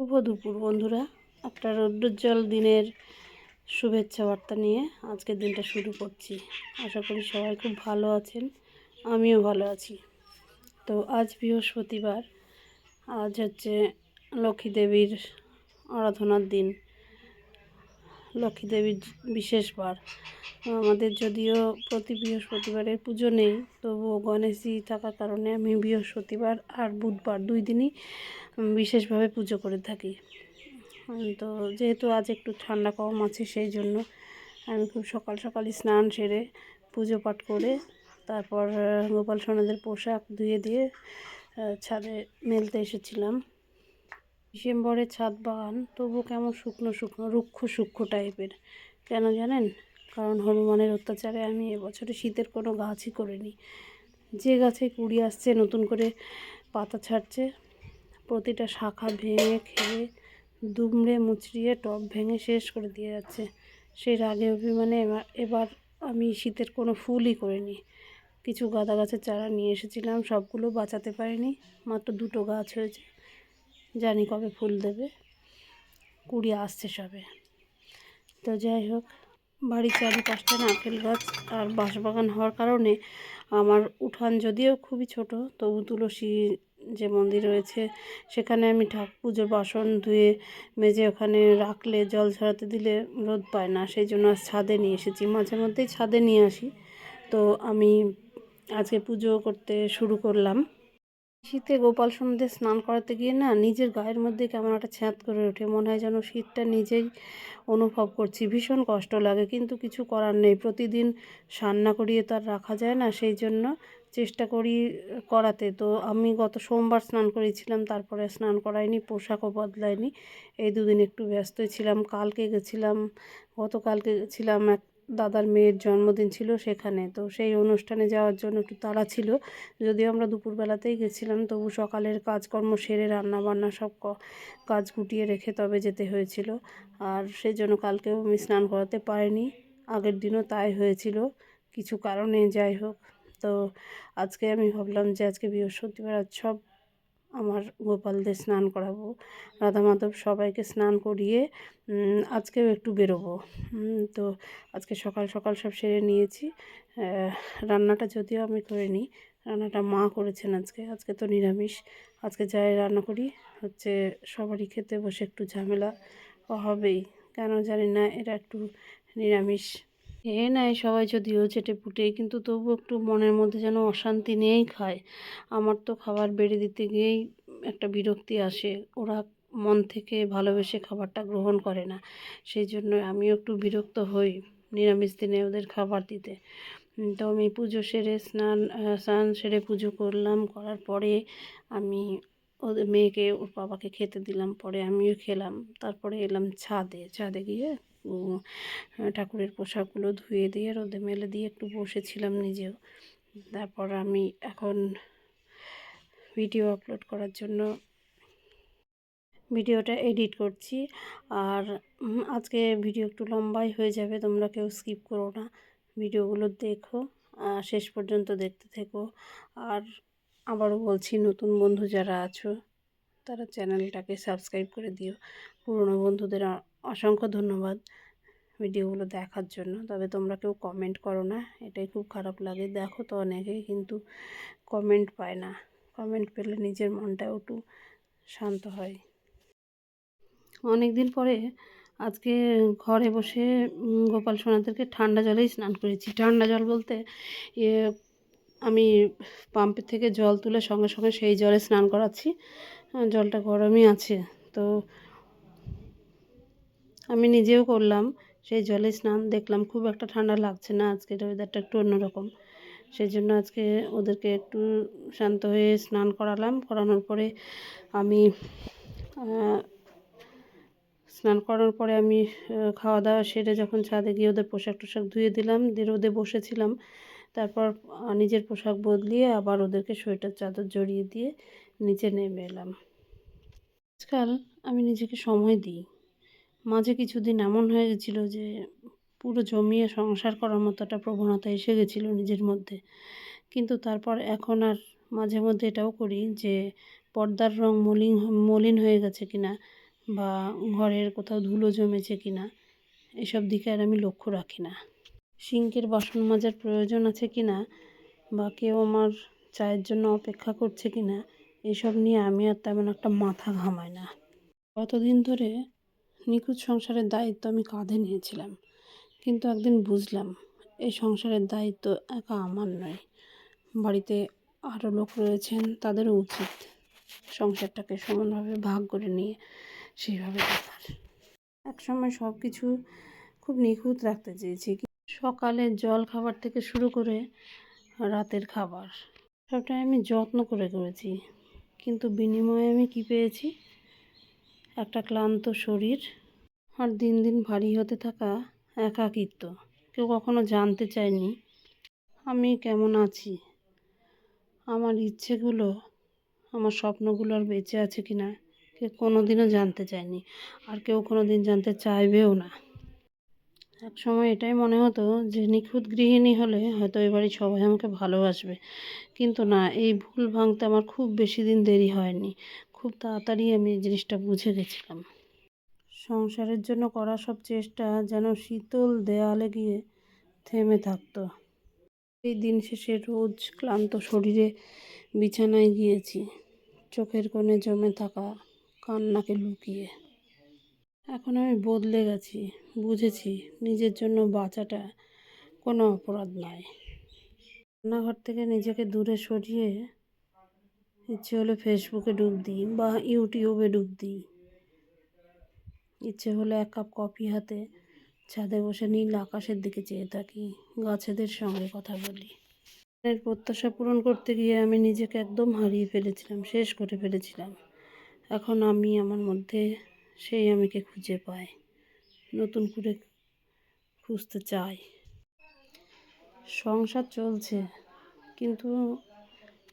শুভ দুপুর বন্ধুরা। একটা রৌদ্রোজ্জ্বল দিনের শুভেচ্ছা বার্তা নিয়ে আজকের দিনটা শুরু করছি। আশা করি সবাই খুব ভালো আছেন, আমিও ভালো আছি। তো আজ বৃহস্পতিবার, আজ হচ্ছে লক্ষ্মী দেবীর আরাধনার দিন। লক্ষ্মী দেবীর বিশেষ বার। আমাদের যদিও প্রতি বৃহস্পতিবারের পুজো নেই, তবুও গণেশজি থাকার কারণে আমি বৃহস্পতিবার আর বুধবার দুই দিনই বিশেষভাবে পুজো করে থাকি। তো যেহেতু আজ একটু ঠান্ডা কম আছে সেই জন্য আমি খুব সকাল সকাল স্নান সেরে পুজো পাঠ করে তারপর গোপাল সোনাদের পোশাক ধুয়ে দিয়ে ছাদে মেলতে এসেছিলাম। ডিসেম্বরে ছাদ বাগান, তবু কেমন শুকনো শুকনো, রুক্ষ সূক্ষ্ম টাইপের। কেন জানেন? কারণ হনুমানের অত্যাচারে আমি এবছরে শীতের কোনো গাছই করিনি। যে গাছে কুড়ি আসছে, নতুন করে পাতা ছাড়ছে প্রতিটা শাখা ভেঙে খেয়ে দুমড়ে মুচড়িয়ে টব ভেঙে শেষ করে দিয়ে যাচ্ছে। সেই রাগে অভিমানে এবার এবার আমি শীতের কোনো ফুলই করিনি। কিছু গাঁদা গাছের চারা নিয়ে এসেছিলাম, সবগুলো বাঁচাতে পারিনি। মাত্র দুটো গাছ হয়েছে, জানি কবে ফুল দেবে। কুড়ি আসছে সবে। তো যাই হোক, বাড়ির চারিপাশটা নারকেল গাছ আর বাঁশবাগান হওয়ার কারণে আমার উঠান যদিও খুবই ছোট, তবু তুলসী যে মন্দির রয়েছে, সেখানে আমি ঠাকুর পুজোর বাসন ধুয়ে মেজে ওখানে রাখলে জল ছড়াতে দিলে রোদ পায় না, সেই জন্য ছাদে নিয়ে এসেছি। মাঝে মধ্যেই ছাদে নিয়ে আসি। তো আমি আজকে পুজো করতে শুরু করলাম। শীতে গোপাল সন্ধ্যে স্নান করাতে গিয়ে না নিজের গায়ের মধ্যে কেমন একটা ছ্যাঁত করে ওঠে, মনে হয় যেন শীতটা নিজেই অনুভব করছি। ভীষণ কষ্ট লাগে, কিন্তু কিছু করার নেই। প্রতিদিন সান্না করিয়ে তো আর রাখা যায় না, সেই জন্য চেষ্টা করি করাতে। তো আমি গত সোমবার স্নান করেছিলাম, তারপরে স্নান করাইনি, পোশাকও বদলাইনি। এই দুদিন একটু ব্যস্তই ছিলাম, কালকে গেছিলাম, গতকালকে গেছিলাম, এক দাদার মেয়ের জন্মদিন ছিল সেখানে। তো সেই অনুষ্ঠানে যাওয়ার জন্য একটু তাড়া ছিল। যদিও আমরা দুপুরবেলাতেই গেছিলাম, তবু সকালের কাজকর্ম সেরে রান্না বান্না সব কাজ গুটিয়ে রেখে তবে যেতে হয়েছিল। আর সেই জন্য কালকেও আমি স্নান করাতে পারিনি। আগের দিনও তাই হয়েছিল। কিছু কারণে যাই হোক। তো আজকে আমি ভাবলাম যে আজকে বৃহস্পতিবার, আজ সব আমার গোপালদের স্নান করাবো। রাধা মাধব সবাইকে স্নান করিয়ে আজকেও একটু বেরোবো। তো আজকে সকাল সকাল সব সেরে নিয়েছি। রান্নাটা যদিও আমি করে নিই রান্নাটা মা করেছেন আজকে। আজকে তো নিরামিষ। আজকে যাই রান্না করি, হচ্ছে সবারই খেতে বসে একটু ঝামেলা হবেই। কেন জানি না, এটা একটু নিরামিষ। এ নেয় সবাই যদিও চেটে পুটে কিন্তু তবু একটু মনের মধ্যে যেন অশান্তি নিয়েই খায়। আমার তো খাবার বেড়ে দিতে গিয়েই একটা বিরক্তি আসে। ওরা মন থেকে ভালোবেসে খাবারটা গ্রহণ করে না। সেই জন্য আমিও একটু বিরক্ত হই নিরামিষ দিনে ওদের খাবার দিতে। তো আমি পুজো সেরে স্নান স্নান সেরে পুজো করলাম, করার পরে আমি ওদের মেয়েকে ওর বাবাকে খেতে দিলাম, পরে আমিও খেলাম। তারপরে এলাম ছাদে। ছাদে গিয়ে ঠাকুরের পোশাকগুলো ধুয়ে দিয়ে, রোদে মেলে দিয়ে একটু বসেছিলাম নিজেও। তারপর আমি এখন ভিডিও আপলোড করার জন্য ভিডিওটা এডিট করছি। আর আজকে ভিডিও একটু লম্বাই হয়ে যাবে, তোমরা কেউ স্কিপ করো না। ভিডিওগুলো দেখো শেষ পর্যন্ত দেখতে থেকো। আর আবারও বলছি, নতুন বন্ধু যারা আছো, তারা চ্যানেলটাকে সাবস্ক্রাইব করে দিও। পুরনো বন্ধুদের অসংখ্য ধন্যবাদ ভিডিওগুলো দেখার জন্য। তবে তোমরা কেউ কমেন্ট করো না, এটাই খুব খারাপ লাগে। দেখো তো অনেকেই কিন্তু কমেন্ট পায় না। কমেন্ট পেলে নিজের মনটাও একটু শান্ত হয়। অনেক দিন পরে আজকে ঘরে বসে গোপাল সোনাদেরকে ঠান্ডা জলেই স্নান করেছি। ঠান্ডা জল বলতে আমি পাম্পের থেকে জল তুলে সঙ্গে সঙ্গে সেই জলে স্নান করাচ্ছি। জলটা গরমই আছে। তো আমি নিজেও করলাম। সেই জলে স্নান দেখলাম, খুব একটা ঠান্ডা লাগছে না, আজকের ওয়েদারটা একটু অন্যরকম। সেই জন্য আজকে ওদেরকে একটু শান্ত হয়ে স্নান করালাম। করানোর পরে আমি স্নান করার পরে আমি খাওয়া দাওয়া সেরে যখন ছাদে গিয়ে ওদের পোশাক টোশাক ধুয়ে দিলাম, দিয়ে রোদে বসেছিলাম। তারপর নিজের পোশাক বদলিয়ে আবার ওদেরকে সোয়েটার, চাদর জড়িয়ে দিয়ে নিচে নেমে এলাম। আজকাল আমি নিজেকে সময় দিই। মাঝে কিছুদিন এমন হয়ে গেছিল যে, পুরো জমিয়ে সংসার করার মতো একটা প্রবণতা এসে গেছিল নিজের মধ্যে। কিন্তু তারপর এখন আর মাঝে মধ্যে এটাও করি যে, পর্দার রং মলিন মলিন হয়ে গেছে কিনা বা ঘরের কোথাও ধুলো জমেছে কি না এসব দিকে আর আমি লক্ষ্য রাখি না। সিঙ্কের বাসন মাজার প্রয়োজন আছে কি না বা কেউ আমার চায়ের জন্য অপেক্ষা করছে কি না এসব নিয়ে আমি আর তেমন একটা মাথা ঘামাই না। কতদিন ধরে নিখুঁত সংসারের দায়িত্ব আমি কাঁধে নিয়েছিলাম। কিন্তু একদিন বুঝলাম, এই সংসারের দায়িত্ব একা আমার নয়। বাড়িতে আরও লোক রয়েছেন, তাদেরও উচিত সংসারটাকে সমানভাবে ভাগ করে নিয়ে সেইভাবে দেখার একসময় সব কিছু খুব নিখুঁত রাখতে চেয়েছি সকালের জল খাবার থেকে শুরু করে রাতের খাবার, সবটাই আমি যত্ন করে করেছি। কিন্তু বিনিময়ে আমি কি পেয়েছি? একটা ক্লান্ত শরীর আর দিন দিন ভারী হতে থাকা একাকিত্ব। কেউ কখনো জানতে চায়নি, আমি কেমন আছি? আমার ইচ্ছেগুলো, আমার স্বপ্নগুলো আর বেঁচে আছে কি না কেউ কোনো দিনও জানতে চায়নি, আর কেউ কোনো দিন জানতে চাইবেও না। এক সময় এটাই মনে হতো যে নিখুঁত গৃহিণী হলে হয়তো এ বাড়ির সবাই আমাকে ভালোবাসবে। কিন্তু না, এই ভুল ভাঙতে আমার খুব বেশি দিন দেরি হয়নি। খুব তাড়াতাড়ি আমি জিনিসটা বুঝে গেছিলাম। সংসারের জন্য করা সব চেষ্টা যেন শীতল দেয়ালে গিয়ে থেমে থাকতো। এই দিন শেষে রোজ ক্লান্ত শরীরে বিছানায় গিয়েছি, চোখের কোণে জমে থাকা কান্নাকে লুকিয়ে। এখন আমি বদলে গেছি, বুঝেছি নিজের জন্য বাঁচাটা কোনো অপরাধ নয়। রান্নাঘর থেকে নিজেকে দূরে সরিয়ে ইচ্ছে হলে ফেসবুকে ডুব দিই বা ইউটিউবে ডুব দিই। ইচ্ছে হলে এক কাপ কফি হাতে ছাদে বসে নীল আকাশের দিকে চেয়ে থাকি, গাছেদের সঙ্গে কথা বলি। এর প্রত্যাশা পূরণ করতে গিয়ে আমি নিজেকে একদম হারিয়ে ফেলেছিলাম, শেষ করে ফেলেছিলাম। এখন আমি আমার মধ্যে সেই আমিকে খুঁজে পাই, নতুন করে খুঁজতে চাই। সংসার চলছে, কিন্তু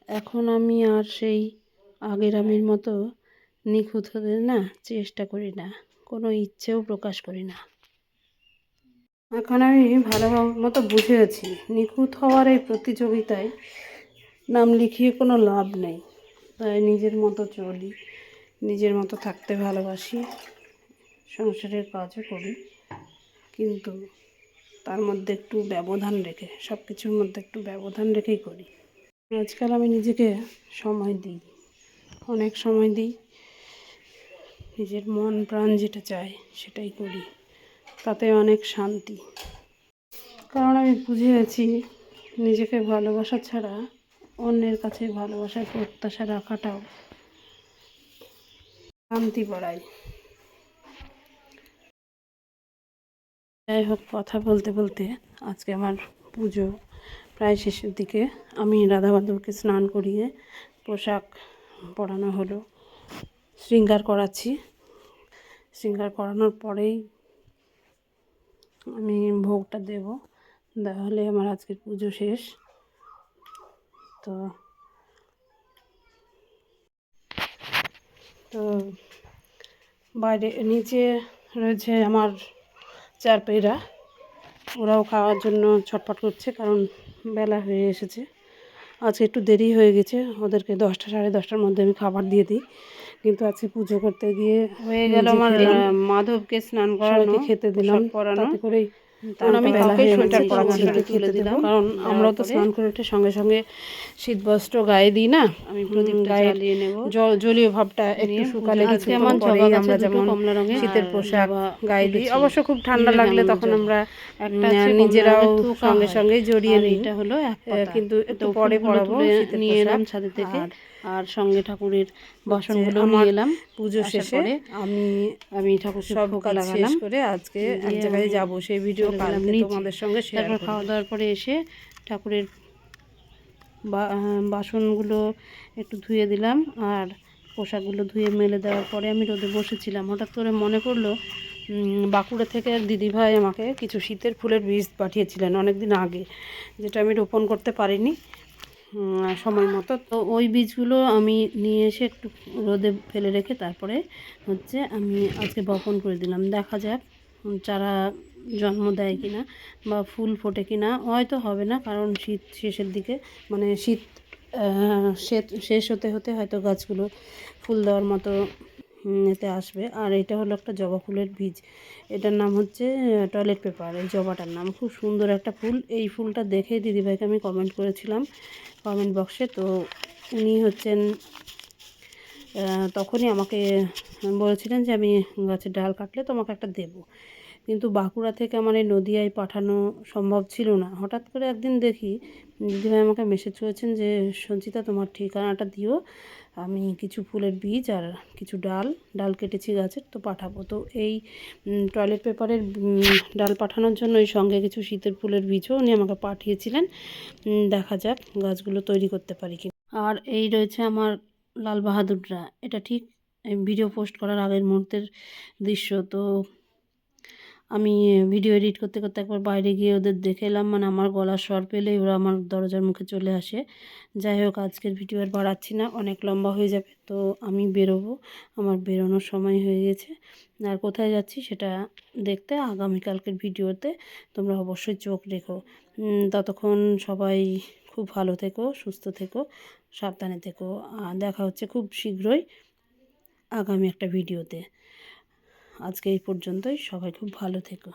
এখন আমি আর সেই আগের আমির মতো নিখুঁত হতে না চেষ্টা করি না, কোনো ইচ্ছেও প্রকাশ করি না। এখন আমি ভালো মতো বুঝেছি নিখুঁত হওয়ার এই প্রতিযোগিতায় নাম লিখিয়ে কোনো লাভ নেই। তাই নিজের মতো চলি, নিজের মতো থাকতে ভালোবাসি, সংসারের কাজও করি, কিন্তু তার মধ্যে একটু ব্যবধান রেখে সব কিছুর মধ্যে একটু ব্যবধান রেখেই করি। আজকাল আমি নিজেকে সময় দিই, অনেক সময় দিই। নিজের মন প্রাণ যেটা চায় সেটাই করি, তাতে অনেক শান্তি। কারণ আমি বুঝে নিজেকে ভালোবাসা ছাড়া অন্যের কাছে ভালোবাসার প্রত্যাশা রাখাটাও শান্তি বাড়ায়। যাই হোক, কথা বলতে বলতে আজকে আমার পুজো প্রায় শেষের দিকে আমি রাধা বান্ধবকে স্নান করিয়ে পোশাক পরানো হলো। শৃঙ্গার করাচ্ছি। শৃঙ্গার করানোর পরেই আমি ভোগটা দেব। তাহলে আমার আজকের পুজো শেষ। তো তো বাইরে নিচে রয়েছে আমার চার পেয়েরা ওরাও খাওয়ার জন্য ছটফট করছে কারণ বেলা হয়ে এসেছে। আজকে একটু দেরি হয়ে গেছে। ওদেরকে দশটা সাড়ে দশটার মধ্যে আমি খাবার দিয়ে দিই। কিন্তু আজকে পুজো করতে গিয়ে হয়ে গেল আমার মাধবকে স্নান করানো খেতে দিলাম। পরানো। করেই কারণ আমি কাউকে সোয়েটার পরাচ্ছি তুলে দিলাম। কারণ আমরাও তো স্নান করে উঠে সঙ্গে সঙ্গে শীত বস্ত্র গায়ে দিই না? আমি প্রদীপ গায়ে জ্বালিয়ে নেব। জলীয় ভাবটা একটু শুকালে আজকে আমার যেমন কমলা রঙের শীতের পোশাক গায়ে দিই। অবশ্য খুব ঠান্ডা লাগলে তখন আমরা একটা নিজেরাও সঙ্গে সঙ্গে জড়িয়ে নিই। এটা হলো কিন্তু একটু পরে পরাবো নিয়ে এলাম ছাদের থেকে। আর সঙ্গে ঠাকুরের বাসনগুলো নিয়ে এলাম। পুজো শেষে আমি আমি ঠাকুর সব শেষ করে আজকে এক জায়গায় যাব সেই ভিডিও তোমাদের সঙ্গে তারপর খাওয়া দাওয়ার পরে এসে ঠাকুরের বাসনগুলো একটু ধুয়ে দিলাম আর পোশাকগুলো ধুয়ে মেলে দেওয়ার পরে আমি রোদে বসেছিলাম। হঠাৎ করে মনে পড়ল বাঁকুড়া থেকে এক দিদিভাই আমাকে কিছু শীতের ফুলের বীজ পাঠিয়েছিলেন অনেক দিন আগে যেটা আমি রোপণ করতে পারিনি। সময় মতো। তো ওই বীজগুলো আমি নিয়ে এসে একটু রোদে ফেলে রেখে তারপরে হচ্ছে আমি আজকে বপন করে দিলাম। দেখা যাক চারা জন্ম দেয় কিনা বা ফুল ফোটে কিনা। হয়তো হবে না, কারণ শীত শেষের দিকে মানে শীত শেষ হতে হতে হয়তো গাছগুলো ফুল দেওয়ার মতো এতে আসবে। আর এটা হলো একটা জবা ফুলের বীজ। এটার নাম হচ্ছে টয়লেট পেপার এই জবাটার নাম। খুব সুন্দর একটা ফুল। এই ফুলটা দেখে দিদিভাইকে আমি কমেন্ট করেছিলাম কমেন্ট বক্সে তো উনি হচ্ছেন তখনই আমাকে বলেছিলেন যে আমি গাছের ডাল কাটলে তোমাকে একটা দেবো। কিন্তু বাঁকুড়া থেকে আমার এই নদিয়ায় পাঠানো সম্ভব ছিল না। হঠাৎ করে একদিন দেখি দিদিভাই আমাকে মেসেজ করেছেন যে, সঞ্চিতা, তোমার ঠিকানাটা দিও। আমি কিছু ফুলের বীজ আর কিছু ডাল ডাল কেটেছি গাছের, তো পাঠাবো। তো এই টয়লেট পেপারের ডাল পাঠানোর জন্য ওই সঙ্গে কিছু শীতের ফুলের বীজও উনি আমাকে পাঠিয়েছিলেন। দেখা যাক গাছগুলো তৈরি করতে পারি কি আর এই রয়েছে আমার লাল বাহাদুররা। এটা ঠিক ভিডিও পোস্ট করার আগের মুহূর্তের দৃশ্য, তো আমি ভিডিও এডিট করতে করতে একবার বাইরে গিয়ে ওদের দেখে এলাম। মানে আমার গলার স্বর পেলেই ওরা আমার দরজার মুখে চলে আসে। যাই হোক, আজকের ভিডিও আর বাড়াচ্ছি না, অনেক লম্বা হয়ে যাবে। তো আমি বেরোবো, আমার বেরোনোর সময় হয়ে গেছে। আর কোথায় যাচ্ছি সেটা দেখতে আগামীকালকের ভিডিওতে তোমরা অবশ্যই চোখ রেখো। ততক্ষণ সবাই খুব ভালো থেকো, সুস্থ থেকো, সাবধানে থেকো। দেখা হচ্ছে খুব শীঘ্রই আগামী একটা ভিডিওতে। আজকে এই পর্যন্তই। সবাই খুব ভালো থেকো।